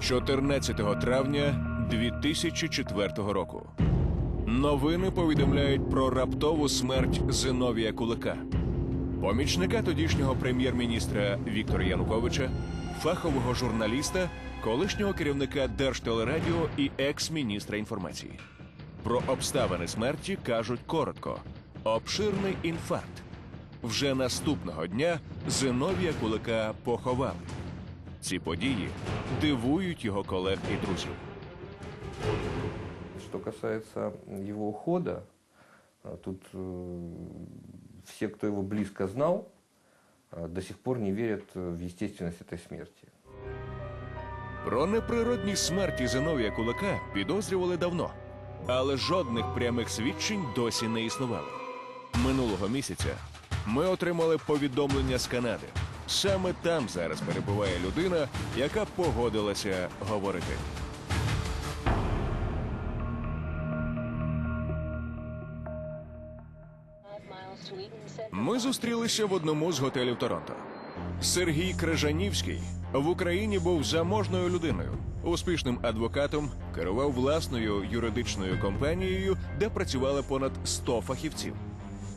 14 травня 2004 року. Новини повідомляють про раптову смерть Зиновія Кулика, помічника тодішнього прем'єр-міністра Віктора Януковича, фахового журналіста, колишнього керівника Держтелерадіо і екс-міністра інформації. Про обставини смерті кажуть коротко: обширний інфаркт. Вже наступного дня Зиновія Кулика поховали. Ці події дивують його колег і друзів. Что касается его ухода, а, тут э, все, кто его близко знал, а, до сих пор не верят э, в естественность этой смерти. Про неприродні смерті Зиновія Кулика підозрювали давно, але жодних прямих свідчень досі не існувало. Минулого місяця ми отримали повідомлення з Канади. Саме там зараз перебуває людина, яка погодилася говорити. Ми зустрілися в одному з готелів Торонто. Сергій Крижанівський в Україні був заможною людиною, успішним адвокатом, керував власною юридичною компанією, де працювали понад 100 фахівців.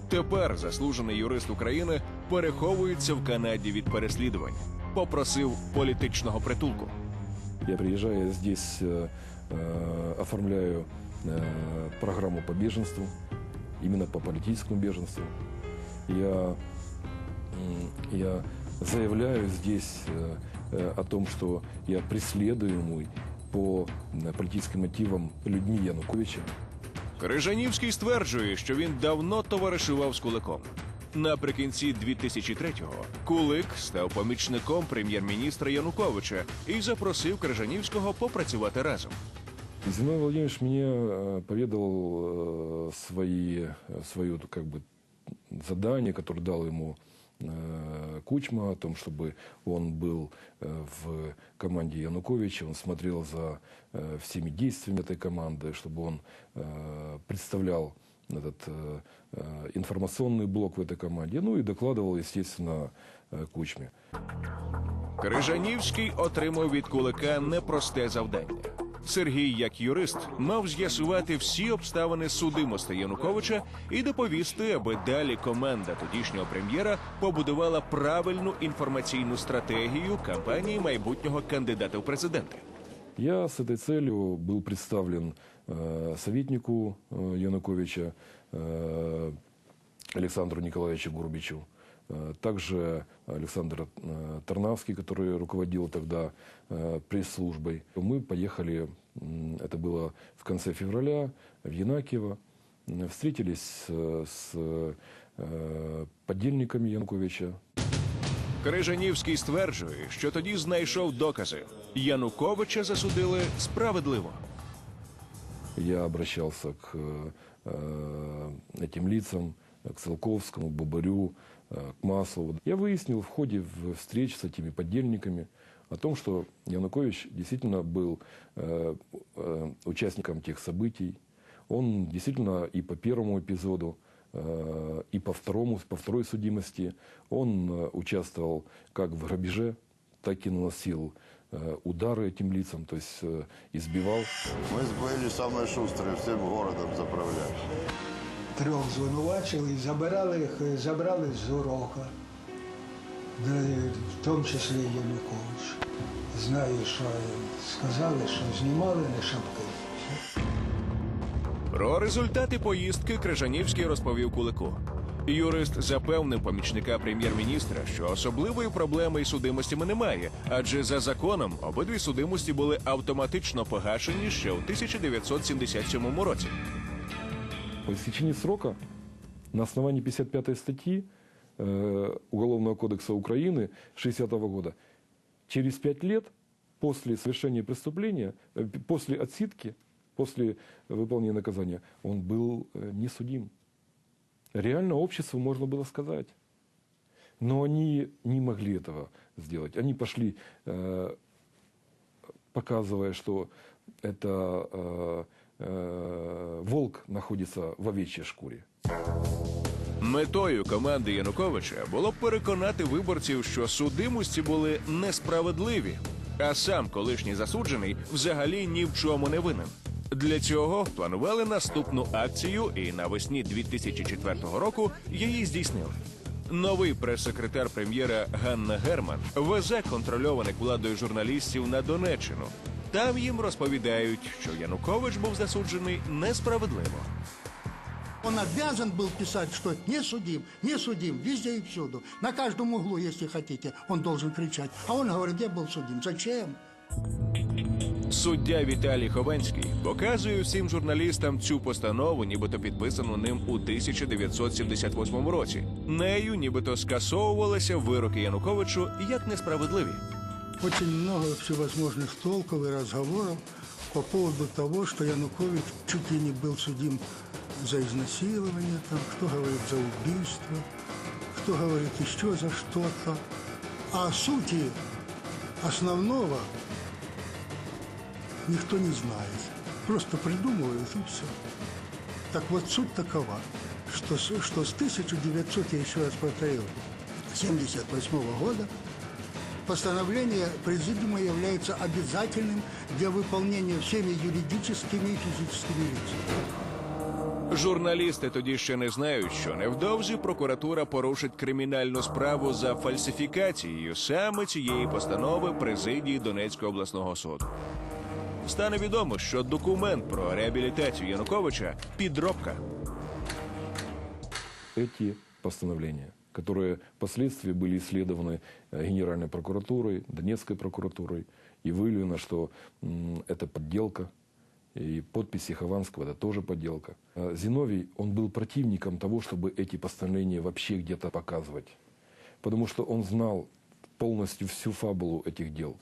Тепер заслужений юрист України переховується в Канаді від переслідувань, попросив політичного притулку. Я приезжаю здесь, э, э, оформляю э, программу по беженству, именно по политическому беженству. Я, м, я заявляю здесь э, э, о том, что я преследуемый по м, политическим мотивам людьми Януковича. Крижанівський стверджує, що він давно товаришував з Куликом. Наприкінці 2003-го Кулик став помічником прем'єр-міністра Януковича і запросив Крижанівського попрацювати разом. Зиновий Владимирович мне э, поведал э, свои, э, свое как бы, задание, которое дал ему э, Кучма, о том, чтобы он был э, в команде Януковича, он смотрел за э, всеми действиями этой команды, чтобы он э, представлял этот э, э, информационный блок в этой команде, ну и докладывал, естественно, э, Кучме. Крижанівський отримав від Кулика непросте завдання. Сергій, як юрист, мав з'ясувати всі обставини судимості Януковича і доповісти, аби далі команда тодішнього прем'єра побудувала правильну інформаційну стратегію кампанії майбутнього кандидата в президенти. Я с этой целью был представлен э, советнику э, Януковича э, Александру Николаевичу Гурбичу, э, также Александр э, Тарнавский, который руководил тогда э, пресс-службой. Мы поехали, м, это было в конце февраля, в Янакиево, М, встретились э, с э, подельниками Януковича, Крижанівський стверджує, що тоді знайшов докази. Януковича засудили справедливо. Я обращался к э, этим лицам, к Целковскому, Бобарю, э, к Маслову. Я выяснил в ходе в- встреч с этими подельниками о том, что Янукович действительно был э, э, участником тех событий. Он действительно и по первому эпизоду, э, и по второму, по второй судимости, он э, участвовал как в грабеже, так и наносил э, удары этим лицам, то есть э, избивал. Мы были самые шустрые, всем городом заправляли. трьох звинувачили, забирали їх, забрали з урока, де, в тому числі Янукович. Знаю, що сказали, що знімали на шапки. Про результати поїздки Крижанівський розповів Кулику. Юрист запевнив помічника прем'єр-міністра, що особливої проблеми із судимостями немає, адже за законом обидві судимості були автоматично погашені ще у 1977 році. По истечении срока на основании 55 статьи э, Уголовного кодекса Украины 60 года через 5 лет после совершения преступления, э, п- после отсидки, после выполнения наказания, он был э, не судим. Реально обществу можно было сказать. Но они не могли этого сделать. Они пошли, э, показывая, что это э, э, волк находится в овечьей шкуре. Метою команди Януковича було переконати виборців, що судимості були несправедливі, А сам колишній засуджений взагалі ні в чому не винен. Для цього планували наступну акцію, і навесні 2004 року її здійснили. Новий прес-секретар прем'єра Ганна Герман везе контрольованих владою журналістів на Донеччину. Там їм розповідають, що Янукович був засуджений несправедливо. Он обязан был писать, что не судим, не судим, везде и всюду. На каждом углу, если хотите, он должен кричать. А он говорит, я был судим. Зачем? Суддя Віталій Хованський показує всім журналістам цю постанову, нібито підписану ним у 1978 році. Нею нібито скасовувалися вироки Януковичу як несправедливі. Очень много всевозможных толков и разговоров по поводу того, что Янукович чуть ли не был судим за изнасилование, там, кто говорит за убийство, кто говорит еще за что-то. А сути основного никто не знает. Просто придумывают и все. Так вот, суть такова, что, с- что с 1900, я еще раз повторю, 78 года постановление Президиума является обязательным для выполнения всеми юридическими и физическими лицами. Журналісти тоді ще не знають, що невдовзі прокуратура порушить кримінальну справу за фальсифікацією саме цієї постанови президії Донецького обласного суду. Стане відомо, що документ про реабілітацію Януковича підробка. эти постановления, которые впоследствии были исследованы э, Генеральной прокуратурой, Донецкой прокуратурой, и выявлено, что м, это подделка, и подписи Хованского это тоже подделка. А Зиновий, он был противником того, чтобы эти постановления вообще где-то показывать, потому что он знал полностью всю фабулу этих дел.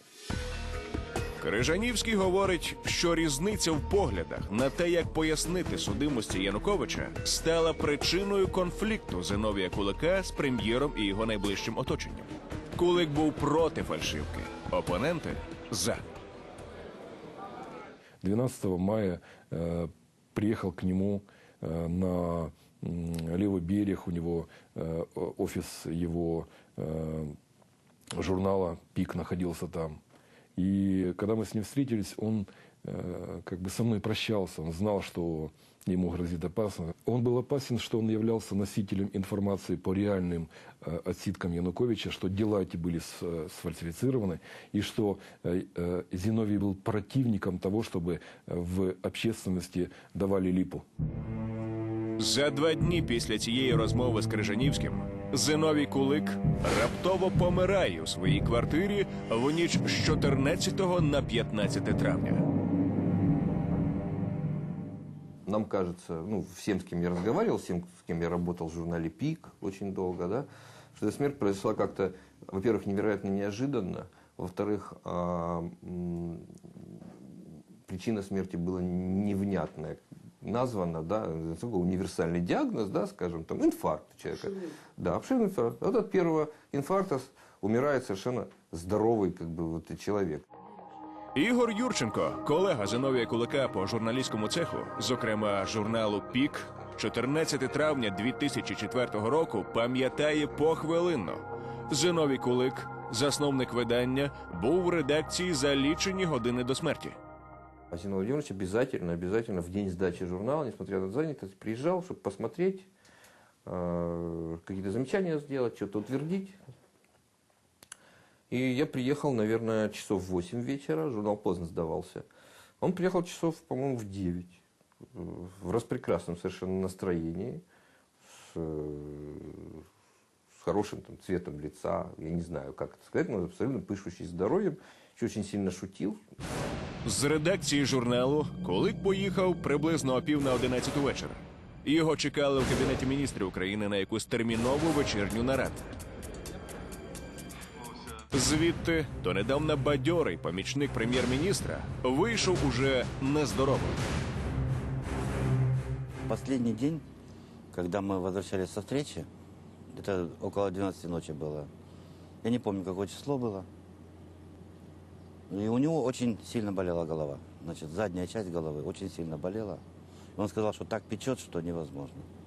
Крижанівський говорить, що різниця в поглядах на те, як пояснити судимості Януковича, стала причиною конфлікту Зиновія Кулика з прем'єром і його найближчим оточенням. Кулик був проти фальшивки, опоненти за. 12 мая э, приехал к нему э, на м, левый берег, у него э, о- офис его э, журнала «Пик» находился там. И когда мы с ним встретились, он э, как бы со мной прощался, он знал, что ему грозит опасность. Он был опасен, что он являлся носителем информации по реальным э, отсидкам Януковича, что дела эти были с- э, сфальсифицированы, и что э, э, Зиновий был противником того, чтобы э, в общественности давали липу. За два дні після цієї розмови з Крижанівським Зиновій Кулик раптово помирає у своїй квартирі в ніч з 14 на 15 травня. Нам кажется, ну, всем, с кем я разговаривал, всем, с кем я работал в журнале «Пик» очень долго, да, что эта смерть произошла как-то, во-первых, невероятно неожиданно, во-вторых, а, м, причина смерти была невнятная, названа, да, такой универсальный диагноз, да, скажем, там, инфаркт у человека. Да, обширный инфаркт. Вот от первого инфаркта с- умирает совершенно здоровый, как бы, вот, человек. Ігор Юрченко, колега Зиновія Кулика по журналістському цеху, зокрема журналу Пік, 14 травня 2004 року пам'ятає похвилинно. Зиновій Кулик, засновник видання, був в редакції за лічені години до смерті. Зиновий Владимирович обязательно, обязательно в день сдачи журнала, несмотря на занятость, приезжал, чтобы посмотреть, э, какие-то замечания сделать, что-то утвердить. И я приехал, наверное, часов в 8 вечера, журнал поздно сдавался. Он приехал часов, по-моему, в 9, э, в распрекрасном совершенно настроении, с, э, с хорошим там, цветом лица, я не знаю, как это сказать, но абсолютно пышущий здоровьем, еще очень сильно шутил, З редакції журналу Кулик поїхав приблизно о пів на 11 вечора. Його чекали в кабінеті міністрів України на якусь термінову вечірню нараду. Звідти донедавна бадьорий помічник прем'єр-міністра вийшов уже нездоровим. Последний день, когда мы возвращались со встречи, это около 12 ночи было. Я не помню, какое число было. И у него очень сильно болела голова. Значит, задняя часть головы очень сильно болела. Он сказал, что так печет, что невозможно.